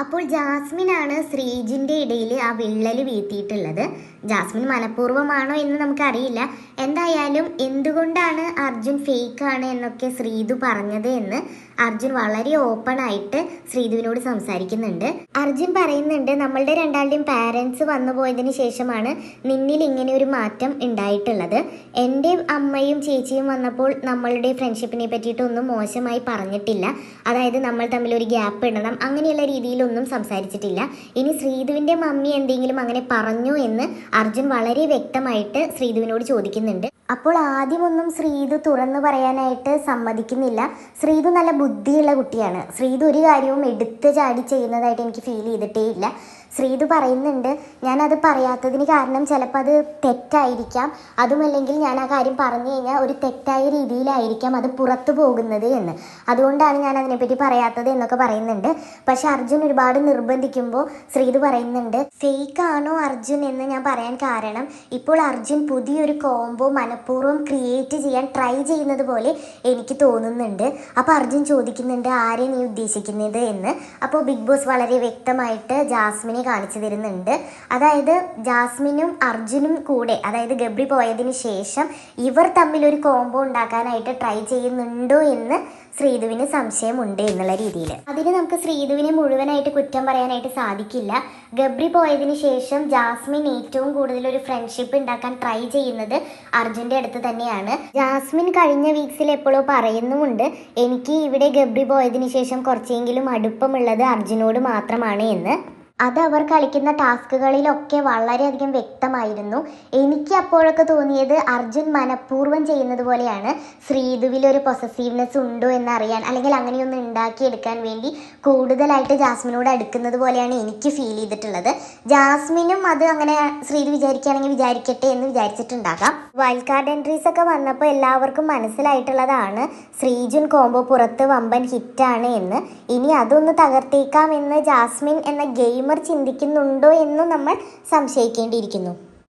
അപ്പോൾ ജാസ്മിനാണ് ശ്രീജിന്റെ ഇടയിൽ ആ വിള്ളൽ വീഴ്ത്തിയിട്ടുള്ളത്. ജാസ്മിൻ മനഃപൂർവമാണോ എന്ന് നമുക്കറിയില്ല. എന്തായാലും എന്തുകൊണ്ടാണ് അർജുൻ ഫേക്ക് ആണ് എന്നൊക്കെ ശ്രീതു പറഞ്ഞത് എന്ന് അർജുൻ വളരെ ഓപ്പൺ ആയിട്ട് ശ്രീതുവിനോട് സംസാരിക്കുന്നുണ്ട്. അർജുൻ പറയുന്നുണ്ട് നമ്മളുടെ രണ്ടാളുടെയും പാരൻസ് വന്നു പോയതിന് ശേഷമാണ് നിന്നിൽ ഇങ്ങനെ ഒരു മാറ്റം ഉണ്ടായിട്ടുള്ളത്. എന്റെ അമ്മയും ചേച്ചിയും വന്നപ്പോൾ നമ്മളുടെ ഫ്രണ്ട്ഷിപ്പിനെ പറ്റിയിട്ടൊന്നും മോശമായി പറഞ്ഞിട്ടില്ല. അതായത് നമ്മൾ തമ്മിൽ ഒരു ഗ്യാപ്പ് ഇടണം. അങ്ങനെയുള്ള രീതിയിലൊന്നും സംസാരിച്ചിട്ടില്ല. ഇനി ശ്രീധുവിന്റെ മമ്മി എന്തെങ്കിലും അങ്ങനെ പറഞ്ഞു എന്ന് അർജുൻ വളരെ വ്യക്തമായിട്ട് ശ്രീധുവിനോട് ചോദിക്കുന്നുണ്ട്. അപ്പോൾ ആദ്യമൊന്നും ശ്രീധു തുറന്നു പറയാനായിട്ട് സമ്മതിക്കുന്നില്ല. ശ്രീധു നല്ല ബുദ്ധിയുള്ള കുട്ടിയാണ്. ശ്രീധു ഒരു കാര്യവും എടുത്ത് ചാടി ചെയ്യുന്നതായിട്ട് എനിക്ക് ഫീൽ ചെയ്തിട്ടേ ഇല്ല. ശ്രീതു പറയുന്നുണ്ട് ഞാനത് പറയാത്തതിന് കാരണം ചിലപ്പോൾ അത് തെറ്റായിരിക്കാം. അതുമല്ലെങ്കിൽ ഞാൻ ആ കാര്യം പറഞ്ഞു കഴിഞ്ഞാൽ ഒരു തെറ്റായ രീതിയിലായിരിക്കാം അത് പുറത്തു പോകുന്നത് എന്ന്. അതുകൊണ്ടാണ് ഞാൻ അതിനെപ്പറ്റി പറയാത്തത് എന്നൊക്കെ പറയുന്നുണ്ട്. പക്ഷെ അർജുൻ ഒരുപാട് നിർബന്ധിക്കുമ്പോൾ ശ്രീതു പറയുന്നുണ്ട് ഫേക്ക് ആണോ അർജുൻ എന്ന് ഞാൻ പറയാൻ കാരണം ഇപ്പോൾ അർജുൻ പുതിയൊരു കോംബോ മനഃപൂർവം ക്രിയേറ്റ് ചെയ്യാൻ ട്രൈ ചെയ്യുന്നത് പോലെ എനിക്ക് തോന്നുന്നുണ്ട്. അപ്പോൾ അർജുൻ ചോദിക്കുന്നുണ്ട് ആരെ നീ ഉദ്ദേശിക്കുന്നത് എന്ന്? അപ്പോൾ ബിഗ് ബോസ് വളരെ വ്യക്തമായിട്ട് ജാസ്മിനെ കാണിച്ചു തരുന്നുണ്ട്. അതായത് ജാസ്മിനും അർജുനും കൂടെ അതായത് ഗബ്രി പോയതിന് ശേഷം ഇവർ തമ്മിൽ ഒരു കോംബോ ഉണ്ടാക്കാനായിട്ട് ട്രൈ ചെയ്യുന്നുണ്ടോ എന്ന് ശ്രീധുവിന് സംശയമുണ്ട് എന്നുള്ള രീതിയിൽ. അതിന് നമുക്ക് ശ്രീധുവിനെ മുഴുവനായിട്ട് കുറ്റം പറയാനായിട്ട് സാധിക്കില്ല. ഗബ്രി പോയതിന് ശേഷം ജാസ്മിൻ ഏറ്റവും കൂടുതൽ ഒരു ഫ്രണ്ട്ഷിപ്പ് ഉണ്ടാക്കാൻ ട്രൈ ചെയ്യുന്നത് അർജുന്റെ അടുത്ത് തന്നെയാണ്. ജാസ്മിൻ കഴിഞ്ഞ വീക്സിൽ എപ്പോഴോ പറയുന്നുമുണ്ട് എനിക്ക് ഇവിടെ ഗബ്രി പോയതിന് ശേഷം കുറച്ചെങ്കിലും അടുപ്പമുള്ളത് അർജുനോട് മാത്രമാണ് എന്ന്. അത് അവർ കളിക്കുന്ന ടാസ്കുകളിലൊക്കെ വളരെയധികം വ്യക്തമായിരുന്നു. എനിക്ക് അപ്പോഴൊക്കെ തോന്നിയത് അർജുൻ മനഃപൂർവം ചെയ്യുന്നത് പോലെയാണ്. ശ്രീധുവിൽ ഒരു പൊസസീവ്നെസ് ഉണ്ടോ എന്നറിയാൻ അല്ലെങ്കിൽ അങ്ങനെയൊന്ന് ഉണ്ടാക്കിയെടുക്കാൻ വേണ്ടി കൂടുതലായിട്ട് ജാസ്മിനോട് അടുക്കുന്നത് പോലെയാണ് എനിക്ക് ഫീൽ ചെയ്തിട്ടുള്ളത്. ജാസ്മിനും അത് അങ്ങനെ ശ്രീധു വിചാരിക്കുകയാണെങ്കിൽ വിചാരിക്കട്ടെ എന്ന് വിചാരിച്ചിട്ടുണ്ടാകാം. വൈൽഡ് കാർഡ് എൻട്രീസ് ഒക്കെ വന്നപ്പോൾ എല്ലാവർക്കും മനസ്സിലായിട്ടുള്ളതാണ് ശ്രീജുൻ കോംബോ പുറത്ത് വമ്പൻ ഹിറ്റാണ് എന്ന്. ഇനി അതൊന്ന് തകർത്തേക്കാം എന്ന് ജാസ്മിൻ എന്ന ഗെയിമർ ചിന്തിക്കുന്നുണ്ടോ എന്ന് നമ്മൾ സംശയിക്കേണ്ടിയിരിക്കുന്നു.